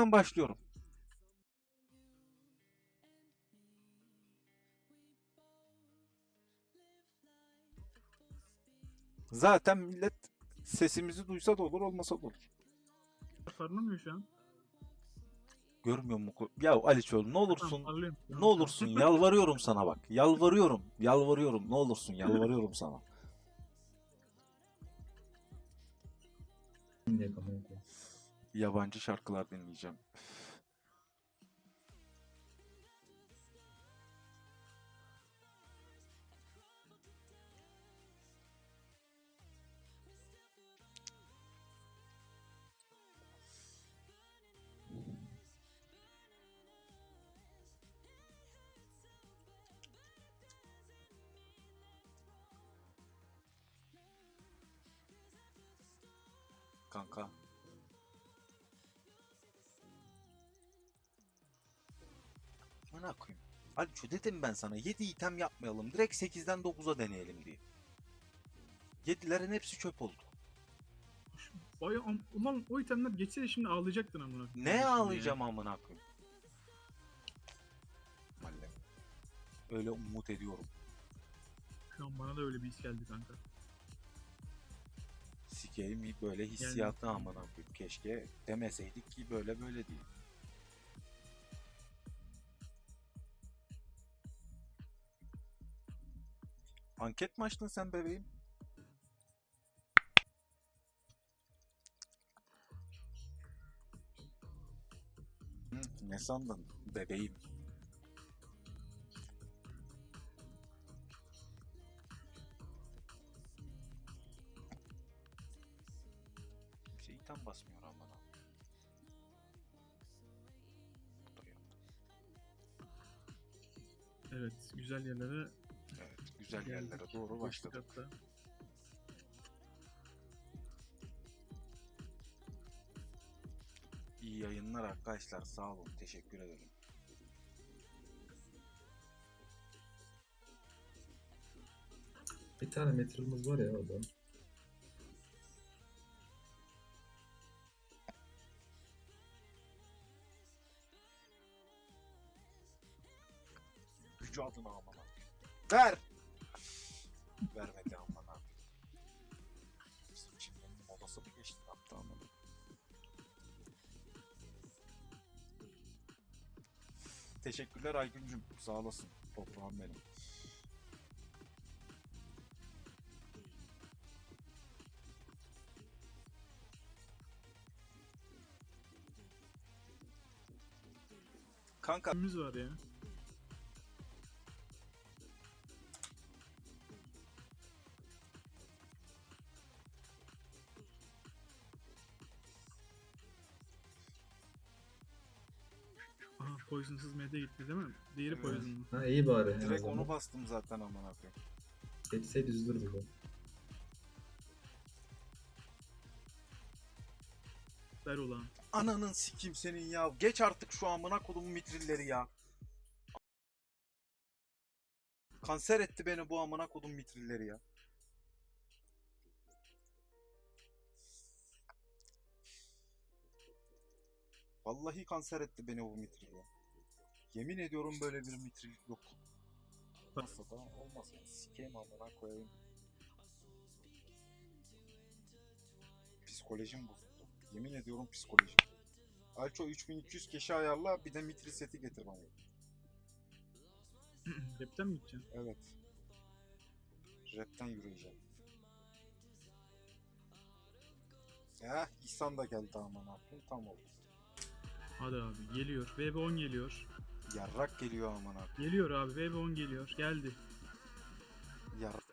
Baştan başlıyorum. Zaten millet sesimizi duysa da olur olmasa da olur. Parlamıyor şu an. Görmüyor mu? Ya Aliçoğlu ne olursun Tamam, ne olursun yalvarıyorum sana bak. Yalvarıyorum. Yalvarıyorum. Ne olursun yalvarıyorum sana. Yabancı şarkılar dinleyeceğim. Kanka. Bana koyayım. Aliço dedim ben sana 7 item yapmayalım. Direkt 8'den 9'a deneyelim diye. 7'lerin hepsi çöp oldu. Vay am- ulan o itemler geçse de şimdi ağlayacaktın amına. koyayım. Ne ağlayacağım amına koyayım. Vallahi. Öyle umut ediyorum. Şu an bana da öyle bir his geldi kanka. Sikeyim bir böyle hissiyatı amına koyayım. Keşke demeseydik ki böyle böyle değil. Anket mi açtın sen bebeğim? Ne sandın bebeğim? Şeytan basmıyor amına. Bu da yok. Evet güzel yerlere Evet, güzel geldik. yerlere doğru başladık. hatta. İyi yayınlar arkadaşlar. Sağ olun. Teşekkür ederim. Bir tane metrimiz var ya orada. Gücü adına amına. Ver! Vermedi amına. Bizim çiftliğin modası mı geçti? Ne yaptı amına? Teşekkürler Aygüncüm. Sağ olasın. Toprağım benim. Kanka Kimimiz var ya. Aha poisonsuz medya gitti değil mi? Diğeri Evet. poisonlu. Ha iyi bari. direkt onu bastım zaten amına koyayım. Geçseydi üzülür bizi. Ver ulan. Ananın sikim senin ya. Geç artık şu amına kodumun mitrilleri ya. Kanser etti beni bu amına kodum mitrilleri ya. Vallahi kanser etti beni bu mitril ya. Yemin ediyorum böyle bir mitril yok. Olmasa da olmaz ya. Sikeyim amına koyayım. Psikolojim bozuldu. Yemin ediyorum psikolojim. Alço 3200 keşi ayarla bir de mitril seti getir bana. Rapten mi gideceksin? Evet. Rap'ten yürüyeceğim. Ya İhsan da geldi aman akım tam oldu. Hadi abi geliyor. VB10 geliyor. Yarrak geliyor amına. Geliyor abi. V10 geliyor. Geldi. Yarrak.